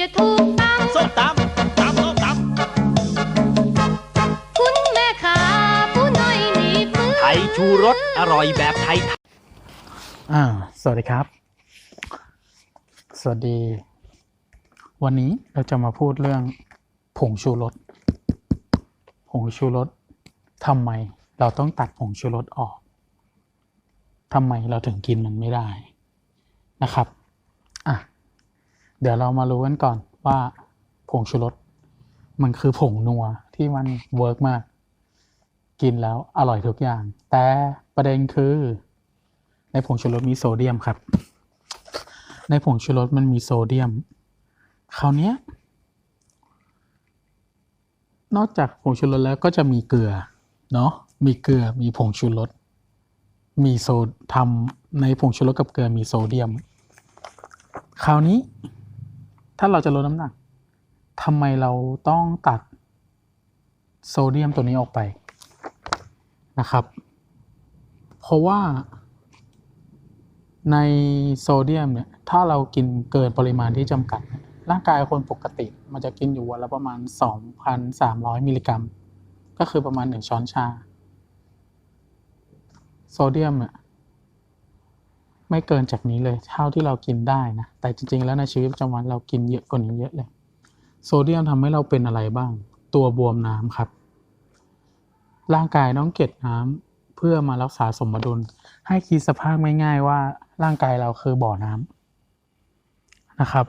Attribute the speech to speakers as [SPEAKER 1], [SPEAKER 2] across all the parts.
[SPEAKER 1] จะถูกต้อ
[SPEAKER 2] งส้มตำตำส้มตคุณแม่ขาผู้น้อยหนีมือำไทยชู
[SPEAKER 1] รสอร่อยแบบไทย
[SPEAKER 3] อ่า สวัสดีครับ สวัสดี วันนี้เราจะมาพูดเรื่องผงชูรส ผงชูรสทำไมเราต้องตัดผงชูรสออก ทำไมเราถึงกินมันไม่ได้นะครับ อะ เดี๋ยวเรามารู้กันก่อนว่าผงชูรสมันคือผงนัวที่มันเวิร์กมาก กินแล้วอร่อยทุกอย่าง แต่ประเด็นคือในผงชูรสมีโซเดียมครับ ในผงชูรสมันมีโซเดียม คราวนี้นอกจากผงชูรสแล้วก็จะมีเกลือเนาะมีเกลือมีผงชูรสมีโซทำในผงชูรสกับเกลือมีโซเดียม คราวนี้ ถ้าเราจะลดน้ำหนักทำไมเราต้องตัดโซเดียมตัวนี้ออกไปนะครับ เพราะว่าในโซเดียมเนี่ยถ้าเรากินเกินปริมาณที่จำกัด ร่างกายคนปกติ มันจะกินอยู่วันละประมาณ 2,300 มิลลิกรัม ก็คือประมาณ 1 ช้อนชา โซเดียมเนี่ย ไม่เกินจากนี้เลยเท่าที่เรากินได้นะ แต่จริง ๆ แล้วในชีวิตประจำวันเรากินเยอะกว่านี้เยอะเลย โซเดียมทำให้เราเป็นอะไรบ้าง ตัวบวมน้ำครับ ร่างกายต้องเก็บน้ำเพื่อมารักษาสมดุล ให้คิดสภาพง่ายๆว่าร่างกายเราคือบ่อน้ำนะครับ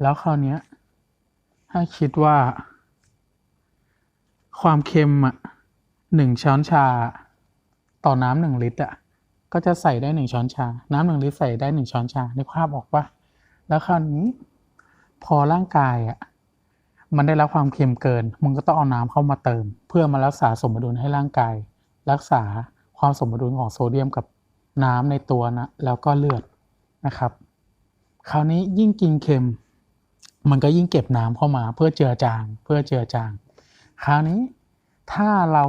[SPEAKER 3] แล้วคราวนี้ให้คิดว่า ความเค็มอะหนึ่งช้อนชา ต่อน้ำหนึ่งลิตรอะ ก็จะใส่ได้หนึ่งช้อนชา น้ำหนึ่งลิตรใส่ได้หนึ่งช้อนชาในภาพออกปะแล้วคราวนี้พอร่างกายอะมันได้รับความเค็มเกินมึงก็ต้องเอาน้ำเข้ามาเติม เพื่อมารักษาสมดุลให้ร่างกาย รักษาความสมดุลของโซเดียมกับน้ำในตัวนะแล้วก็เลือดนะครับ คราวนี้ยิ่งกินเค็ม มันก็ยิ่งเก็บน้ำเข้ามา เพื่อเจือจาง เพื่อเจือจาง คราวนี้ถ้าเรา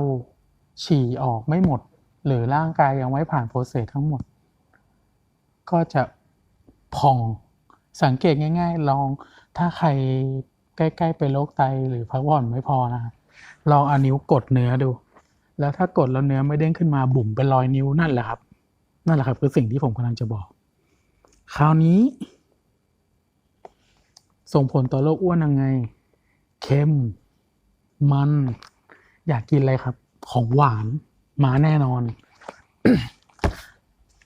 [SPEAKER 3] ฉี่ออกไม่หมด หรือร่างกายยังไม่ผ่านโปรเซสทั้งหมด ก็จะพองสังเกตง่าย ๆ ลองถ้าใครใกล้ๆเป็นโรคไตหรือพักผ่อนไม่พอนะลองเอานิ้วกดเนื้อดู แล้วถ้ากดแล้วเนื้อไม่เด้งขึ้นมาบุ๋มเป็นรอยนิ้วนั่นแหละครับ นั่นแหละครับคือสิ่งที่ผมกำลังจะบอก คราวนี้ ส่งผลต่อโรคอ้วนยังไงเค็ม มัน อยากกินอะไรครับ ของหวาน มาแน่นอน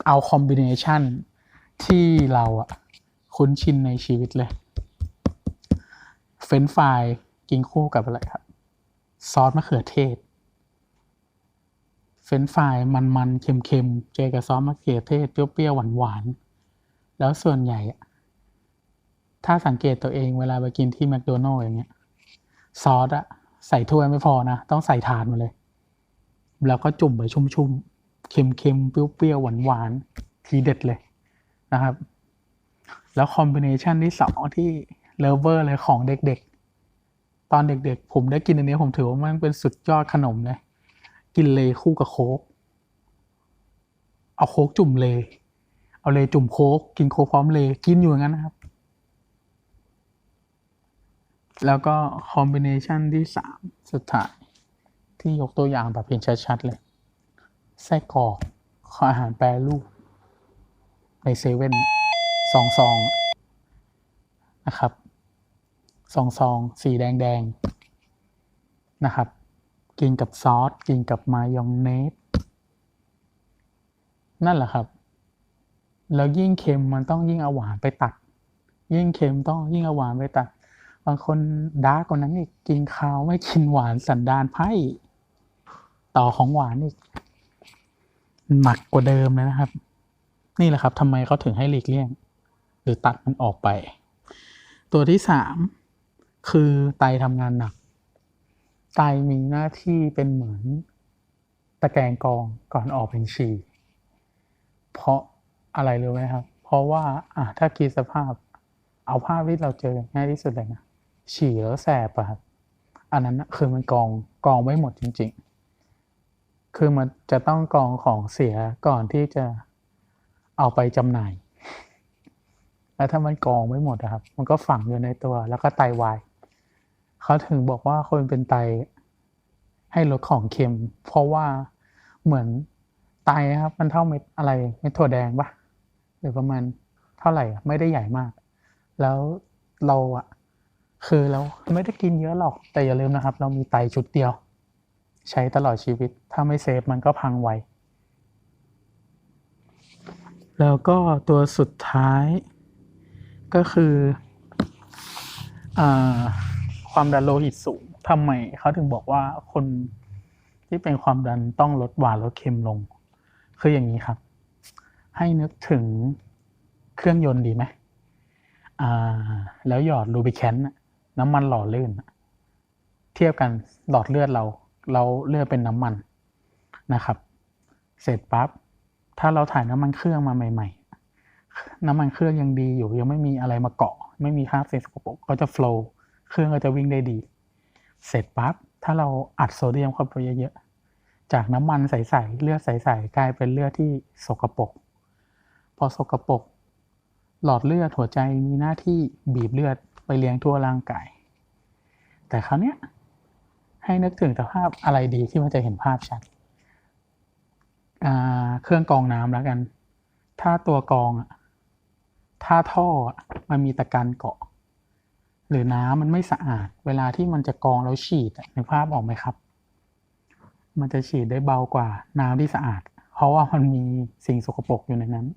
[SPEAKER 3] เอาคอมบิเนชันที่เราอะคุ้นชินในชีวิตเลย เฟรนฟรายกินคู่กับอะไรครับ ซอสมะเขือเทศ เฟรนฟรายมันๆเค็มๆเจอกับซอสมะเขือเทศ เปรี้ยวๆหวานๆแล้วส่วนใหญ่อะถ้าสังเกตตัวเองเวลาไปกินที่แมคโดนัลล์อย่างเงี้ย ซอสอะใส่ถ้วยไม่พอนะ ต้องใส่ถาดมาเลย แล้วก็จุ่มไปชุ่มๆ เค็มๆ เปรี้ยวๆ หวานๆ ทีเด็ดเลยนะครับ แล้วคอมบิเนชันที่สองที่เลเวอร์เลยของเด็กๆ ตอนเด็กๆ ผมได้กินอันนี้ผมถือว่ามันเป็นสุดยอดขนมเลย กินเลคู่กับโค้ก เอาโค้กจุ่มเล เอาเลจุ่มโค้กกินโค้กพร้อมเลกินอยู่อย่างนั้นนะครับ แล้วก็คอมบิเนชันที่สามสุดท้าย ที่ยกตัวอย่างแบบเห็นชัดๆเลย ไส้กรอกขออาหารแปรรูป ในเซเว่นซองซองนะครับซองซอง สีแดงๆนะครับ กินกับซอส กินกับมายองเนส นั่นแหละครับ แล้วยิ่งเค็มมันต้องยิ่งเอาหวานไปตัด ยิ่งเค็มต้องยิ่งเอาหวานไปตัดบางคนดาร์กกว่านั้นอีกกินข้าวไม่กินหวานสันดานไพ่ ต่อของหวานอีกหนักกว่าเดิมเลยนะครับ นี่แหละครับทำไมเขาถึงให้หลีกเลี่ยง หรือตัดมันออกไป ตัวที่สามคือไตทำงานหนัก ไตมีหน้าที่เป็นเหมือนตะแกรงกองก่อนออกเป็นฉี่เพราะอะไรรู้ไหมครับ เพราะว่าอะถ้าคิดสภาพ เอาภาพที่เราเจอง่ายที่สุดเลยนะฉี่แล้วแสบอะครับอันนั้นคือมันกองกองไม่หมดจริง ๆ คือมันจะต้องกรองของเสียก่อนที่จะเอาไปจำหน่าย แล้วถ้ามันกรองไม่หมดอะครับ มันก็ฝังอยู่ในตัวแล้วก็ไตวาย เขาถึงบอกว่าคนเป็นไตให้ลดของเค็ม เพราะว่าเหมือนไตครับ มันเท่าเม็ดอะไรเม็ดถั่วแดงปะหรือประมาณเท่าไหร่ไม่ได้ใหญ่มาก แล้วเราอะคือเราไม่ได้กินเยอะหรอกแต่อย่าลืมนะครับ เรามีไตชุดเดียว ใช้ตลอดชีวิต ถ้าไม่เซฟมันก็พังไว แล้วก็ตัวสุดท้าย ก็คืออความดันโลหิตสูงทำไมเขาถึงบอกว่าคนที่เป็นความดันต้องลดหวานลดเค็มลง คืออย่างนี้ครับ ให้นึกถึงเครื่องยนต์ดีไหมอ่าแล้วหยอดลูบิแคนต์น้ำมันหล่อลื่น เทียบกันหลอดเลือดเรา เราเลือดเป็นน้ำมันนะครับ เสร็จปั๊บถ้าเราถ่ายน้ำมันเครื่องมาใหม่ ๆ น้ำมันเครื่องยังดีอยู่ยังไม่มีอะไรมาเกาะ ไม่มีคราบเศษสกปรกก็จะโฟลว์เครื่องก็จะวิ่งได้ดี เสร็จปั๊บถ้าเราอัดโซเดียมเข้าไปเยอะๆจากน้ำมันใสๆเลือดใสๆกลายเป็นเลือดที่สกปรกพอสกปรกหลอดเลือดหัวใจมีหน้าที่บีบเลือดไปเลี้ยงทั่วร่างกาย แต่คราวเนี้ย ให้นึกถึงสภาพอะไรดีที่มันจะเห็นภาพชัดเครื่องกรองน้ำแล้วกัน ถ้าตัวกรองอะถ้าท่อมันมีตะกันเกาะ หรือน้ำมันไม่สะอาด เวลาที่มันจะกรองแล้วฉีดนึกภาพออกไหมครับ มันจะฉีดได้เบากว่าน้ำที่สะอาด เพราะว่ามันมีสิ่งสกปรกอยู่ในนั้น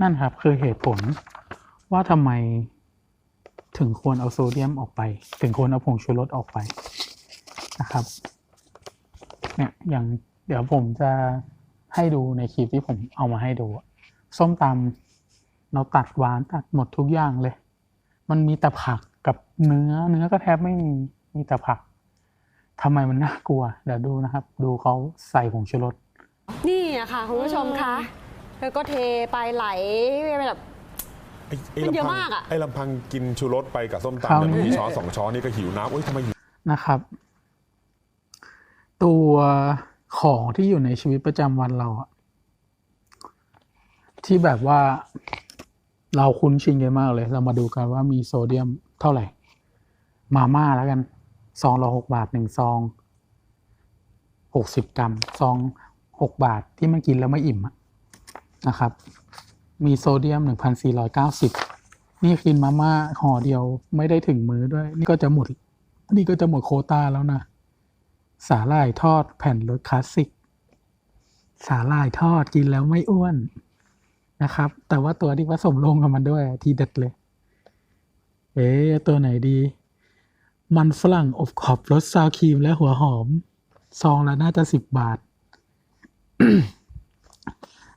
[SPEAKER 3] นั่นครับคือเหตุผลว่าทำไมถึงควรเอาโซเดียมออกไป ถึงควรเอาผงชูรสออกไป นะครับเนี่ยอย่างเดี๋ยวผมจะให้ดูในคลิปที่ผมเอามาให้ดูอะส้มตำเราตัดหวานตัดหมดทุกอย่างเลย มันมีแต่ผักกับเนื้อเนื้อก็แทบไม่มีมีแต่ผักทำไมมันน่ากลัวเดี๋ยวดูนะครับ ดูเขาใส่ผงชูรส
[SPEAKER 1] นี่อะค่ะคุณผู้ชมคะแล้วก็เทไปไหลไปแบบ
[SPEAKER 4] ไอ้ไอ้
[SPEAKER 1] มันเยอะ
[SPEAKER 4] ลำพัง
[SPEAKER 1] มากอะ
[SPEAKER 4] ไอ้ลำพังกินชูรสไปกับส้ม
[SPEAKER 3] คราว
[SPEAKER 4] ตำเนี่ย
[SPEAKER 3] นี้
[SPEAKER 4] มีช้อนสองช้อนนี่ก็หิวน้ำเอ้ยทำไมหิว
[SPEAKER 3] นะครับ ตัวของที่อยู่ในชีวิตประจำวันเราอะที่แบบว่าเราคุ้นชินกันมากเลย เรามาดูกันว่ามีโซเดียมเท่าไหร่ มาม่าแล้วกันซองละหกบาทหนึ่งซองหกสิบกรัมซองหกบาทที่มันกินแล้วไม่อิ่มนะครับ มีโซเดียมหนึ่งพันสี่ร้อยเก้าสิบนี่กินมาม่าห่อเดียวไม่ได้ถึงมื้อด้วย นี่ก็จะหมด นี่ก็จะหมดโคต้าแล้วนะ สาหร่ายทอดแผ่นรสคลาสสิก สาหร่ายทอดกินแล้วไม่อ้วนนะครับ แต่ว่าตัวที่ผสมลงกับมันด้วยทีเด็ดเลย เอ๊ตัวไหนดี มันฝรั่งอบขอบรสซาวครีมและหัวหอม ซองละน่าจะสิบบาท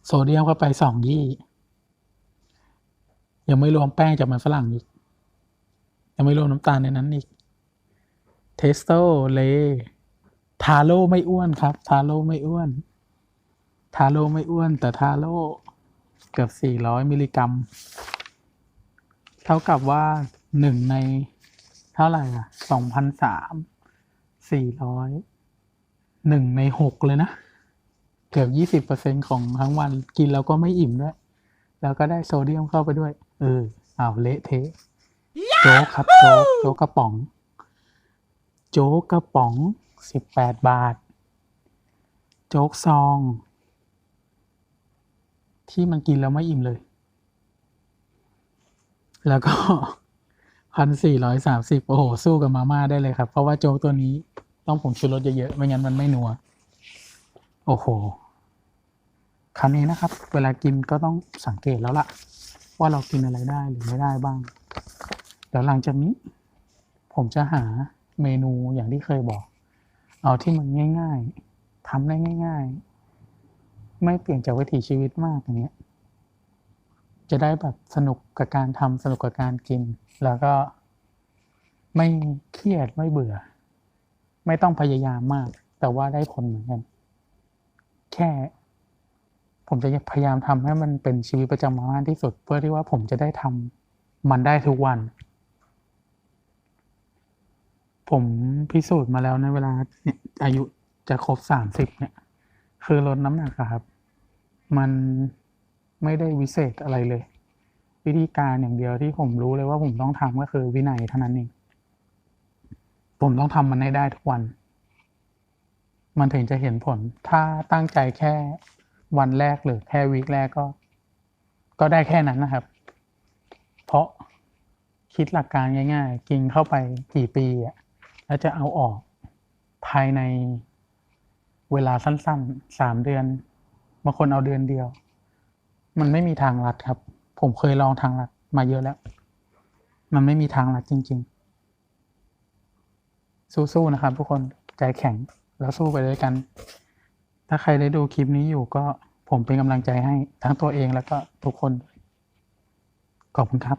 [SPEAKER 3] โซเดียมเข้าไปสองยี่ ยังไม่รวมแป้งจากมันฝรั่งอีก ยังไม่รวมน้ำตาลในนั้นอีก เทสโตเล ทาโร่ไม่อ้วนครับ ทาโร่ไม่อ้วน ทาโร่ไม่อ้วน แต่ทาโร่เกือบสี่ร้อยมิลลิกรัม เท่ากับว่าหนึ่งในเท่าไหร่อะสองพันสามสี่ร้อยหนึ่งในหกเลยนะ เกือบยี่สิบเปอร์เซ็นของทั้งวันกินแล้วก็ไม่อิ่มด้วย แล้วก็ได้โซเดียมเข้าไปด้วย เอออ้าวเละเทะโจ๊กครับโจ๊กโจ๊กกระป๋อง โจ๊กกระป๋อง สิบแปดบาท โจ๊กซอง ที่มันกินแล้วไม่อิ่มเลย แล้วก็พันสี่ร้อยสามสิบโอ้โห สู้กับมาม่าได้เลยครับ เพราะว่าโจ๊กตัวนี้ต้องผงชูรสเยอะๆ ไม่งั้นมันไม่นัว โอ้โหคราวนี้นะครับ เวลากินก็ต้องสังเกตแล้วล่ะ ว่าเรากินอะไรได้หรือไม่ได้บ้าง เดี๋ยวหลังจากนี้ ผมจะหาเมนูอย่างที่เคยบอก เอาที่มันง่าย ๆทำได้ง่าย ๆ ไม่เปลี่ยนจากวิถีชีวิตมากอย่างเงี้ยจะได้แบบสนุกกับการทำสนุกกับการกิน แล้วก็ไม่เครียดไม่เบื่อ ไม่ต้องพยายามมาก แต่ว่าได้ผลเหมือนกัน แค่ ผมจะพยายามทำให้มันเป็นชีวิตประจำวันที่สุด เพื่อที่ว่าผมจะได้ทำมันได้ทุกวัน ผมพิสูจน์มาแล้วในเวลาอายุจะครบสามสิบเนี่ย คือลดน้ำหนักครับ มันไม่ได้วิเศษอะไรเลย วิธีการอย่างเดียวที่ผมรู้เลยว่าผมต้องทำก็คือวินัยเท่านั้นเองผมต้องทำมันให้ได้ทุกวัน มันถึงจะเห็นผล ถ้าตั้งใจแค่วันแรกหรือแค่วีคแรกก็ ก็ได้แค่นั้นนะครับ เพราะคิดหลักการง่าย ๆ กินเข้าไปกี่ปีอะ แล้วจะเอาออกภายในเวลาสั้นๆสามเดือนบางคนเอาเดือนเดียว มันไม่มีทางลัดครับ ผมเคยลองทางลัดมาเยอะแล้ว มันไม่มีทางลัดจริง ๆ สู้ๆนะครับ ทุกคนใจแข็งแล้วสู้ไปด้วยกัน ถ้าใครได้ดูคลิปนี้อยู่ก็ผมเป็นกำลังใจให้ทั้งตัวเองแล้วก็ทุกคน ขอบคุณครับ